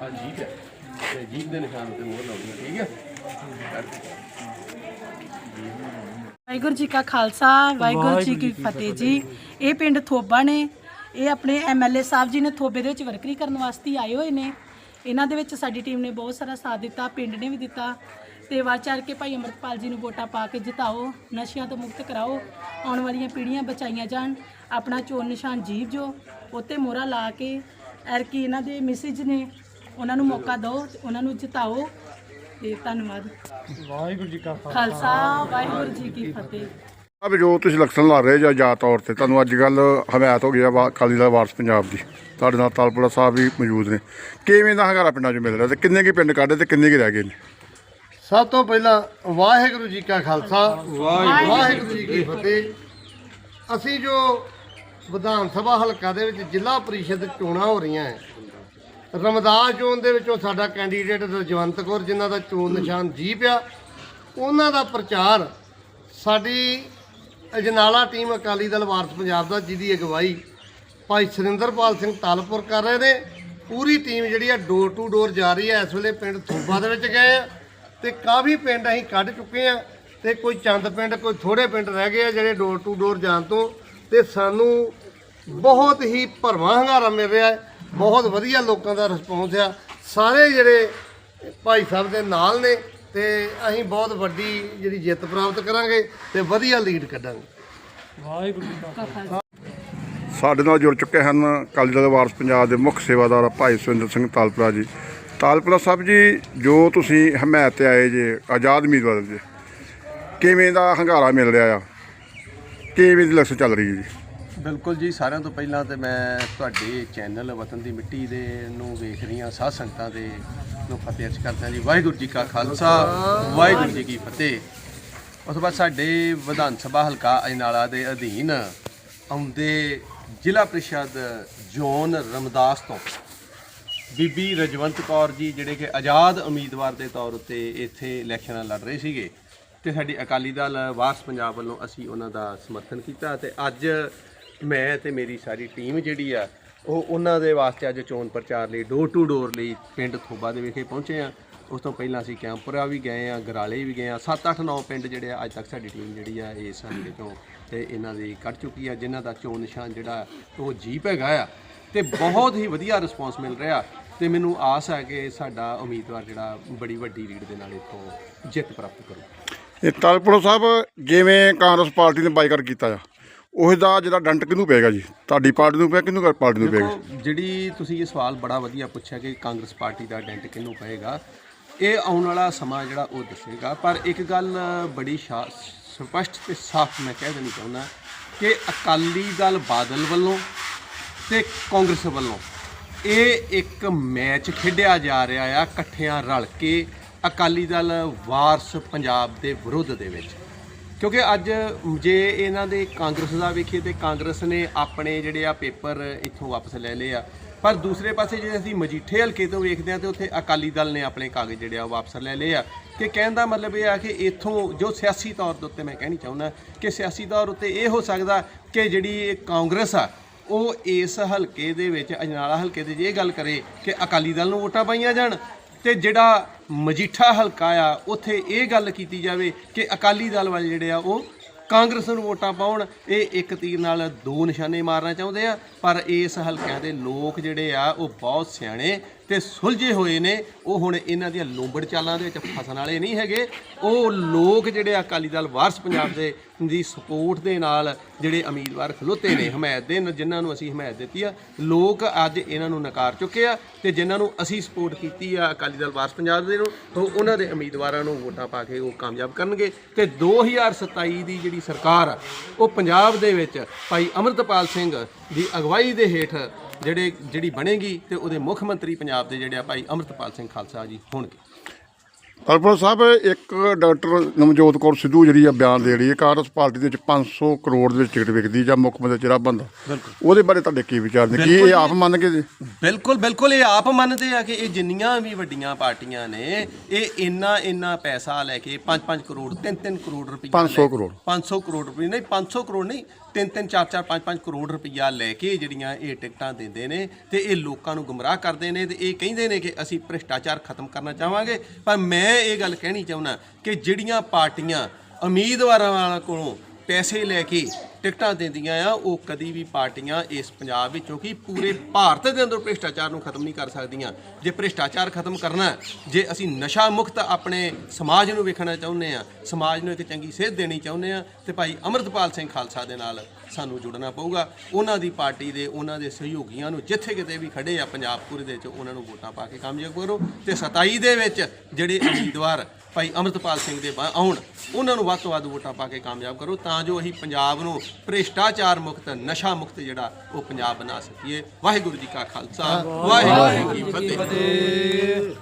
ਆ ਜੀਪ ਹੈ ਤੇ ਜੀਪ ਦੇ ਨਿਸ਼ਾਨ ਤੇ ਮੋਹਰ ਲਾਉਣੀ ਹੈ, ਠੀਕ ਹੈ ਵਾਹਿਗੁਰੂ ਜੀ ਕਾ ਖਾਲਸਾ ਵਾਹਿਗੁਰੂ ਜੀ ਕੀ ਫਤਿਹ ਜੀ। ਇਹ ਪਿੰਡ ਥੋਬਾ ਨੇ ਇਹ ਆਪਣੇ ਐਮਐਲਏ ਸਾਹਿਬ ਜੀ ਨੇ ਥੋਬੇ ਦੇ ਵਿੱਚ ਵਰਕਰੀ ਕਰਨ ਵਾਸਤੇ ਆਏ ਹੋਏ ਨੇ। ਇਹਨਾਂ ਦੇ ਵਿੱਚ ਸਾਡੀ ਟੀਮ ਨੇ ਬਹੁਤ ਸਾਰਾ ਸਾਥ ਦਿੱਤਾ ਪਿੰਡ ਨੇ ਵੀ ਦਿੱਤਾ ਤੇ ਚੜ੍ਹ ਕੇ ਭਾਈ ਅਮਰਪਾਲ ਜੀ ਨੂੰ ਵੋਟਾਂ ਪਾ ਕੇ ਜਿਤਾਓ ਨਸ਼ਿਆਂ ਤੋਂ ਮੁਕਤ ਕਰਾਓ ਆਉਣ ਵਾਲੀਆਂ ਪੀੜ੍ਹੀਆਂ ਬਚਾਈਆਂ ਜਾਣ ਆਪਣਾ ਚੋਣ ਨਿਸ਼ਾਨ ਜੀਵ ਜੋ ਉੱਤੇ ਮੋਹਰਾ ਲਾ ਕੇ ਐਰਕੀ ਇਹਨਾਂ ਦੇ ਮੈਸੇਜ ਨੇ ਉਹਨਾਂ ਨੂੰ ਮੌਕਾ ਦਿਓ ਤੇ ਉਹਨਾਂ ਨੂੰ ਜਿਤਾਓ ਤੇ ਧੰਨਵਾਦ। ਵਾਹਿਗੁਰੂ ਜੀ ਕਾ ਖਾਲਸਾ ਵਾਹਿਗੁਰੂ ਜੀ ਕੀ ਫਤਿਹ। ਅਬ ਜੋ ਤੁਸੀਂ ਇਲੈਕਸ਼ਨ ਲੜ ਰਹੇ ਜਾਂ ਜਾ ਤੌਰ ਤੇ, ਤੁਹਾਨੂੰ ਅੱਜ ਕੱਲ ਹਮਾਇਤ ਹੋ ਗਈ ਆ ਵਾ- ਅਕਾਲੀ ਦਲ ਵਾਰਸ ਪੰਜਾਬ ਦੀ। ਤੁਹਾਡੇ ਨਾਲ ਤਾਲਪੁਰਾ ਸਾਹਿਬ ਵੀ ਮੌਜੂਦ ਨੇ। ਕਿਵੇਂ ਦਾ ਹੰਗਾਰਾ ਪਿੰਡਾਂ 'ਚ ਮਿਲ ਰਿਹਾ ਤੇ ਕਿੰਨੇ ਕੀ ਪਿੰਡ ਕੱਢੇ ਤੇ ਕਿੰਨੇ ਕੀ ਰਹਿ ਗਏ ਨੇ? ਸਭ ਤੋਂ ਪਹਿਲਾਂ ਵਾਹਿਗੁਰੂ ਜੀ ਕਾ ਖਾਲਸਾ, ਵਾਹਿਗੁਰੂ ਜੀ ਕੀ ਫਤਿਹ। ਅਸੀਂ ਜੋ ਵਿਧਾਨ ਸਭਾ ਹਲਕਾ ਦੇ ਵਿੱਚ ਜ਼ਿਲ੍ਹਾ ਪਰਿਸ਼ਦ ਚੋਣਾਂ ਹੋ ਰਹੀਆਂ ਹੈ ਰਮਦਾਸ ਚੋਣ ਦੇ ਵਿੱਚੋਂ ਸਾਡਾ ਕੈਂਡੀਡੇਟ ਰਜਵੰਤ ਕੌਰ, ਜਿਨ੍ਹਾਂ ਦਾ ਚੋਣ ਨਿਸ਼ਾਨ ਜੀ ਪਿਆ, ਉਹਨਾਂ ਦਾ ਪ੍ਰਚਾਰ ਸਾਡੀ ਅਜਨਾਲਾ ਟੀਮ ਅਕਾਲੀ ਦਲ ਵਾਰਸ ਪੰਜਾਬ ਦਾ ਜਿਹਦੀ ਅਗਵਾਈ ਭਾਈ ਸੁਰਿੰਦਰਪਾਲ ਸਿੰਘ ਤਾਲਪੁਰ ਕਰ ਰਹੇ ਨੇ। ਪੂਰੀ ਟੀਮ ਜਿਹੜੀ ਆ ਡੋਰ ਟੂ ਡੋਰ ਜਾ ਰਹੀ ਹੈ ਇਸ ਵੇਲੇ ਪਿੰਡ ਥੋਬਾ ਦੇ ਵਿੱਚ ਗਏ ਆ ਤੇ ਕਾਫੀ ਪਿੰਡ ਅਸੀਂ ਕੱਢ ਚੁੱਕੇ ਆ ਤੇ ਕੋਈ ਚੰਦ ਪਿੰਡ, ਕੋਈ ਥੋੜੇ ਪਿੰਡ ਰਹਿ ਗਏ ਆ ਜਿਹੜੇ ਡੋਰ ਟੂ ਡੋਰ ਜਾਣ ਤੋਂ ਤੇ ਸਾਨੂੰ ਬਹੁਤ ਹੀ ਭਰਵਾਂ ਹੰਗਾਰਾ ਮਿਲ ਰਿਹਾ ਹੈ। ਬਹੁਤ ਵਧੀਆ ਲੋਕਾਂ ਦਾ ਰਿਸਪੌਂਸ ਆ। ਸਾਰੇ ਜਿਹੜੇ ਭਾਈ ਸਾਹਿਬ ਦੇ ਨਾਲ ਨੇ ਤੇ ਅਸੀਂ ਬਹੁਤ ਵੱਡੀ ਜਿਹੜੀ ਜਿੱਤ ਪ੍ਰਾਪਤ ਕਰਾਂਗੇ ਤੇ ਵਧੀਆ ਲੀਡ ਕੱਢਾਂਗੇ। ਸਾਡੇ ਨਾਲ ਜੁੜ ਚੁੱਕੇ ਹਨ ਅਕਾਲੀ ਦਲ ਵਾਰਸ ਪੰਜਾਬ ਦੇ ਮੁੱਖ ਸੇਵਾਦਾਰ ਭਾਈ ਸੁਰਿੰਦਰ ਸਿੰਘ ਤਾਲਪੁਰਾ ਜੀ। ਤਾਲਪੁਰਾ ਸਾਹਿਬ ਜੀ ਜੋ ਤੁਸੀਂ ਹਮਾਇਤ ਤੇ ਆਏ ਜੇ ਆਜ਼ਾਦ ਉਮੀਦਵਾਰ ਜੀ ਕਿਵੇਂ ਦਾ ਹੰਗਾਰਾ ਮਿਲ ਰਿਹਾ ਆ? ਕਿਵੇਂ ਦੀ ਇਲੈਕਸ਼ਨ ਚੱਲ ਰਹੀ ਹੈ ਜੀ? ਬਿਲਕੁਲ ਜੀ, ਸਾਰਿਆਂ ਤੋਂ ਪਹਿਲਾਂ ਤੇ ਮੈਂ ਤੁਹਾਡੇ ਚੈਨਲ ਵਤਨ ਦੀ ਮਿੱਟੀ ਦੇ ਨੂੰ ਵੇਖ ਰਹੀਆਂ ਸਾਧ ਸੰਗਤਾਂ ਦੇ ਨੂੰ ਫਤਿਹ ਅਰਜ਼ ਕਰਦਾ ਜੀ। ਵਾਹਿਗੁਰੂ ਜੀ ਕਾ ਖਾਲਸਾ, ਵਾਹਿਗੁਰੂ ਜੀ ਕੀ ਫਤਿਹ। ਉਸ ਤੋਂ ਬਾਅਦ ਸਾਡੇ ਵਿਧਾਨ ਸਭਾ ਹਲਕਾ ਅਜਨਾਲਾ ਦੇ ਅਧੀਨ ਆਉਂਦੇ ਜ਼ਿਲ੍ਹਾ ਪ੍ਰੀਸ਼ਦ ਜ਼ੋਨ ਰਮਦਾਸ ਤੋਂ ਬੀਬੀ ਰਜਵੰਤ ਕੌਰ ਜੀ, ਜਿਹੜੇ ਕਿ ਆਜ਼ਾਦ ਉਮੀਦਵਾਰ ਦੇ ਤੌਰ ਉੱਤੇ ਇੱਥੇ ਇਲੈਕਸ਼ਨਾਂ ਲੜ ਰਹੇ ਸੀਗੇ। ਤੇ ਸਾਡੀ ਅਕਾਲੀ ਦਲ ਵਾਰਸ ਪੰਜਾਬ ਵੱਲੋਂ ਅਸੀਂ ਉਹਨਾਂ ਦਾ ਸਮਰਥਨ ਕੀਤਾ ਤੇ ਅੱਜ ਮੈਂ ਤੇ ਮੇਰੀ ਸਾਰੀ ਟੀਮ ਜਿਹੜੀ ਆ, ਉਹ ਉਹਨਾਂ ਦੇ ਵਾਸਤੇ ਅੱਜ ਚੋਣ ਪ੍ਰਚਾਰ ਲਈ ਡੋਰ ਟੂ ਡੋਰ ਲਈ ਪਿੰਡ ਥੋਬਾ ਦੇ ਵਿਖੇ ਪਹੁੰਚੇ ਆ। ਉਸ ਤੋਂ ਪਹਿਲਾਂ ਅਸੀਂ ਕੈਂਪਰਾ ਵੀ ਗਏ ਆ, ਗਰਾਲੇ ਵੀ ਗਏ ਆ। 7 8 9 ਪਿੰਡ ਜਿਹੜੇ ਆ, ਅੱਜ ਤੱਕ ਸਾਡੀ ਟੀਮ ਜਿਹੜੀ ਆ, ਇਹ ਸਾਡੇ ਤੋਂ ਤੇ ਇਹਨਾਂ ਦੀ ਕੱਢ ਚੁੱਕੀ ਆ, ਜਿਨ੍ਹਾਂ ਦਾ ਚੋਣ ਨਿਸ਼ਾਨ ਜਿਹੜਾ, ਉਹ ਜੀਪ ਹੈਗਾ ਆ। ਤੇ ਬਹੁਤ ਹੀ ਵਧੀਆ ਰਿਸਪੌਂਸ ਮਿਲ ਰਿਹਾ। ਤੇ ਮੈਨੂੰ ਆਸ ਹੈ ਕਿ ਸਾਡਾ ਉਮੀਦਵਾਰ ਜਿਹੜਾ, ਬੜੀ ਵੱਡੀ ਲੀਡ ਦੇ ਨਾਲ ਇੱਥੋਂ ਜਿੱਤ ਪ੍ਰਾਪਤ ਕਰੂ। ਇਹ ਤਾਲਪੁਰਾ ਸਾਹਿਬ, ਜਿਵੇਂ ਕਾਂਗਰਸ ਪਾਰਟੀ ਨੇ ਬਾਈਕਾਟ ਕੀਤਾ ਆ। ਉਸ ਦਾ ਜਿਹੜਾ ਡੰਟ ਕਿਹਨੂੰ ਪਏਗਾ ਜੀ? ਤੁਹਾਡੀ ਪਾਰਟੀ ਨੂੰ ਪਿਆ, ਕਿਹਨੂੰ ਪਾਰਟੀ ਨੂੰ ਪਏਗਾ? ਦੇਖੋ, ਜਿਹੜੀ ਤੁਸੀਂ ਇਹ ਸਵਾਲ ਬੜਾ ਵਧੀਆ ਪੁੱਛਿਆ ਕਿ ਕਾਂਗਰਸ ਪਾਰਟੀ ਦਾ ਡੈਂਟ ਕਿਹਨੂੰ ਪਏਗਾ, ਇਹ ਆਉਣ ਵਾਲਾ ਸਮਾਂ ਜਿਹੜਾ ਉਹ ਦੱਸੇਗਾ। ਪਰ ਇੱਕ ਗੱਲ ਬੜੀ ਸ਼ਾ- ਸਪਸ਼ਟ ਤੇ ਸਾਫ਼ ਮੈਂ ਕਹਿ ਦੇਣੀ ਚਾਹੁੰਦਾ ਕਿ ਅਕਾਲੀ ਦਲ ਬਾਦਲ ਵੱਲੋਂ ਤੇ ਕਾਂਗਰਸ ਵੱਲੋਂ ਇਹ ਇੱਕ ਮੈਚ ਖੇਡਿਆ ਜਾ ਰਿਹਾ ਆ, ਇਕੱਠਿਆਂ ਰਲ ਕੇ ਅਕਾਲੀ ਦਲ ਵਾਰਸ ਪੰਜਾਬ ਦੇ ਵਿਰੁੱਧ ਦੇ ਵਿੱਚ। ਕਿਉਂਕਿ ਅੱਜ ਜੇ ਇਹਨਾਂ ਦੇ ਕਾਂਗਰਸ ਦਾ ਵੇਖੀਏ ਤੇ ਕਾਂਗਰਸ ਨੇ ਆਪਣੇ ਜਿਹੜੇ ਆ ਪੇਪਰ ਇੱਥੋਂ ਵਾਪਸ ਲੈ ਲਏ ਆ। ਪਰ ਦੂਸਰੇ ਪਾਸੇ ਜੇ ਅਸੀਂ ਮਜੀਠੇ ਹਲਕੇ ਤੋਂ ਵੇਖਦੇ ਆ ਤੇ ਉੱਥੇ ਅਕਾਲੀ ਦਲ ਨੇ ਆਪਣੇ ਕਾਗਜ਼ ਜਿਹੜੇ ਆ ਉਹ ਵਾਪਸ ਲੈ ਲਏ ਆ। ਕਿ ਕਹਿਣ ਦਾ ਮਤਲਬ ਇਹ ਆ ਕਿ ਇੱਥੋਂ ਜੋ ਸਿਆਸੀ ਤੌਰ ਦੇ ਉੱਤੇ ਮੈਂ ਕਹਿਣੀ ਚਾਹੁੰਦਾ ਕਿ ਸਿਆਸੀ ਤੌਰ ਉੱਤੇ ਇਹ ਹੋ ਸਕਦਾ ਕਿ ਜਿਹੜੀ ਕਾਂਗਰਸ ਆ, ਉਹ ਇਸ ਹਲਕੇ ਦੇ ਵਿੱਚ, ਅਜਨਾਲਾ ਹਲਕੇ ਦੇ ਜੇ ਇਹ ਗੱਲ ਕਰੇ ਕਿ ਅਕਾਲੀ ਦਲ ਨੂੰ ਵੋਟਾਂ ਪਾਈਆਂ ਜਾਣ ਤੇ ਜਿਹੜਾ ਮਜੀਠਾ ਹਲਕਾ ਆ, ਉੱਥੇ ਇਹ ਗੱਲ ਕੀਤੀ ਜਾਵੇ ਕਿ ਅਕਾਲੀ ਦਲ ਵਾਲੇ ਜਿਹੜੇ ਆ, ਉਹ ਕਾਂਗਰਸ ਨੂੰ ਵੋਟਾਂ ਪਾਉਣ। ਇਹ ਇੱਕ ਤੀਰ ਨਾਲ ਦੋ ਨਿਸ਼ਾਨੇ ਮਾਰਨਾ ਚਾਹੁੰਦੇ ਆ, ਪਰ ਇਸ ਹਲਕਿਆਂ ਦੇ ਲੋਕ ਜਿਹੜੇ ਆ, ਉਹ ਬਹੁਤ ਸਿਆਣੇ ਤੇ ਸੁਲਝੇ ਹੋਏ ਨੇ। ਉਹ ਹੁਣ ਇਹਨਾਂ ਦੀਆਂ ਲੋਂਬੜ ਚਾਲਾਂ ਦੇ ਵਿੱਚ ਫਸਣ ਵਾਲੇ ਨਹੀਂ ਹੈਗੇ। ਉਹ ਲੋਕ ਜਿਹੜੇ ਆ ਅਕਾਲੀ ਦਲ ਵਾਰਸ ਪੰਜਾਬ ਦੇ ਦੀ ਸਪੋਰਟ ਦੇ ਨਾਲ ਜਿਹੜੇ ਉਮੀਦਵਾਰ ਖਲੋਤੇ ਨੇ, ਹਮਾਇਤ ਦੇ ਜਿਨ੍ਹਾਂ ਨੂੰ ਅਸੀਂ ਹਮਾਇਤ ਦਿੱਤੀ ਆ। ਲੋਕ ਅੱਜ ਇਹਨਾਂ ਨੂੰ ਨਕਾਰ ਚੁੱਕੇ ਆ ਤੇ ਜਿਨ੍ਹਾਂ ਨੂੰ ਅਸੀਂ ਸਪੋਰਟ ਕੀਤੀ ਆ ਅਕਾਲੀ ਦਲ ਵਾਰਸ ਪੰਜਾਬ ਦੇ ਨੂੰ, ਉਹ ਉਹਨਾਂ ਦੇ ਉਮੀਦਵਾਰਾਂ ਨੂੰ ਵੋਟਾਂ ਪਾ ਕੇ ਉਹ ਕਾਮਯਾਬ ਕਰਨਗੇ। ਤੇ 2027 ਦੀ ਜਿਹੜੀ ਸਰਕਾਰ ਆ, ਉਹ ਪੰਜਾਬ ਦੇ ਵਿੱਚ ਭਾਈ ਅਮਰਤਪਾਲ ਸਿੰਘ ਦੀ ਅਗਵਾਈ ਦੇ ਹੇਠ ਜਿਹੜੇ ਜਿਹੜੀ ਬਣੇਗੀ ਤੇ ਉਹਦੇ ਮੁੱਖ ਮੰਤਰੀ ਪੰਜਾਬ ਦੇ ਜਿਹੜੇ ਆ ਭਾਈ ਅਮਰਤਪਾਲ ਸਿੰਘ ਖਾਲਸਾ ਜੀ ਹੋਣਗੇ। ਤਲਪੁਰ ਸਾਹਿਬ ਇੱਕ ਡਾਕਟਰ ਨਵਜੋਤ ਕੌਰ ਸਿੱਧੂ ਜਿਹੜੀ ਆ ਬਿਆਨ ਦੇ ਰਹੀ ਹੈ ਕਾਂਗਰਸ ਪਾਰਟੀ ਦੇ ਵਿੱਚ 500 ਕਰੋੜ ਦੇ ਵਿੱਚ ਟਿਕਟ ਵਿਕਦੀ ਜਾਂ ਮੁੱਖ ਮੰਤਰੀ ਚਿਹਰਾ ਬੰਦਾ ਉਹਦੇ ਬਾਰੇ ਤੁਹਾਡੇ ਕੀ ਵਿਚਾਰ ਨੇ? ਕੀ ਇਹ ਆਪ ਮੰਨ ਕੇ? ਬਿਲਕੁਲ ਬਿਲਕੁਲ ਇਹ ਆਪ ਮੰਨਦੇ ਆ ਕਿ ਇਹ ਜਿੰਨੀਆਂ ਵੀ ਵੱਡੀਆਂ ਪਾਰਟੀਆਂ ਨੇ ਇਹ ਇੰਨਾ ਇੰਨਾ ਪੈਸਾ ਲੈ ਕੇ 5-5 ਕਰੋੜ 3-3 ਕਰੋੜ ਰੁਪਈਆ 500 ਲੈ- ਕਰੋੜ। 500 ਕਰੋੜ ਰੁਪਏ ਨਹੀਂ 500 ਕਰੋੜ ਨਹੀਂ 3-3 4-4 5-5 ਕਰੋੜ ਰੁਪਈਆ ਲੈ ਕੇ ਜਿਹੜੀਆਂ ਇਹ ਟਿਕਟਾਂ ਦਿੰਦੇ ਨੇ ਤੇ ਇਹ ਲੋਕਾਂ ਨੂੰ ਗੁੰਮਰਾਹ ਕਰਦੇ ਨੇ ਤੇ ਇਹ ਕਹਿੰਦੇ ਨੇ ਕਿ ਅਸੀਂ ਭ੍ਰਿਸ਼ਟਾਚਾਰ ਖਤਮ ਕਰਨਾ ਚਾਹਾਂਗੇ। ਪਰ ਮੈਂ ਮੈਂ ਇਹ ਗੱਲ ਕਹਿਣੀ ਚਾਹੁੰਦਾ ਕਿ ਜਿਹੜੀਆਂ ਪਾਰਟੀਆਂ ਉਮੀਦਵਾਰਾਂ ਕੋਲੋਂ ਪੈਸੇ ਲੈ ਕੇ ਟਿਕਟਾਂ ਦਿੰਦੀਆਂ ਆ, ਉਹ ਕਦੀ ਵੀ ਪਾਰਟੀਆਂ ਇਸ ਪੰਜਾਬ ਵਿੱਚੋਂ ਕਿ ਪੂਰੇ ਭਾਰਤ ਦੇ ਅੰਦਰ ਭ੍ਰਿਸ਼ਟਾਚਾਰ ਨੂੰ ਖਤਮ ਨਹੀਂ ਕਰ ਸਕਦੀਆਂ। ਜੇ ਭ੍ਰਿਸ਼ਟਾਚਾਰ ਖਤਮ ਕਰਨਾ ਜੇ ਅਸੀਂ ਨਸ਼ਾ ਮੁਕਤ ਆਪਣੇ ਸਮਾਜ ਨੂੰ ਵੇਖਣਾ ਚਾਹੁੰਦੇ ਆ ਸਮਾਜ ਨੂੰ ਇੱਕ ਚੰਗੀ ਸੇਧ ਦੇਣੀ ਚਾਹੁੰਦੇ ਆ ਤੇ ਭਾਈ ਅਮਰਤਪਾਲ ਸਿੰਘ ਖਾਲਸਾ ਦੇ ਨਾਲ ਸਾਨੂੰ ਜੁੜਨਾ ਪਊਗਾ। ਉਹਨਾਂ ਦੀ ਪਾਰਟੀ ਦੇ, ਉਹਨਾਂ ਦੇ ਸਹਿਯੋਗੀਆਂ ਨੂੰ ਜਿੱਥੇ ਕਿਤੇ ਵੀ ਖੜੇ ਆ, ਪੰਜਾਬ ਪੂਰੇ ਦੇ ਵਿੱਚ ਉਹਨਾਂ ਨੂੰ ਵੋਟਾਂ ਪਾ ਕੇ ਕਾਮਯਾਬ ਕਰੋ। ਤੇ 27 ਦੇ ਵਿੱਚ ਜਿਹੜੇ ਉਮੀਦਵਾਰ ਭਾਈ ਅਮਰਤਪਾਲ ਸਿੰਘ ਦੇ ਬਾ- ਆਉਣ, ਉਹਨਾਂ ਨੂੰ ਵੱਧ ਤੋਂ ਵੱਧ ਵੋਟਾਂ ਪਾ ਕੇ ਕਾਮਯਾਬ ਕਰੋ। ਤਾਂ ਜੋ ਅਸੀਂ ਪੰਜਾਬ ਨੂੰ ਭ੍ਰਿਸ਼ਟਾਚਾਰ ਮੁਕਤ ਨਸ਼ਾ ਮੁਕਤ ਜਿਹੜਾ ਉਹ ਪੰਜਾਬ ਬਣਾ ਸਕੀਏ। ਵਾਹਿਗੁਰੂ ਜੀ ਕਾ ਖਾਲਸਾ ਵਾਹਿਗੁਰੂ ਜੀ ਕੀ ਫਤਿਹ।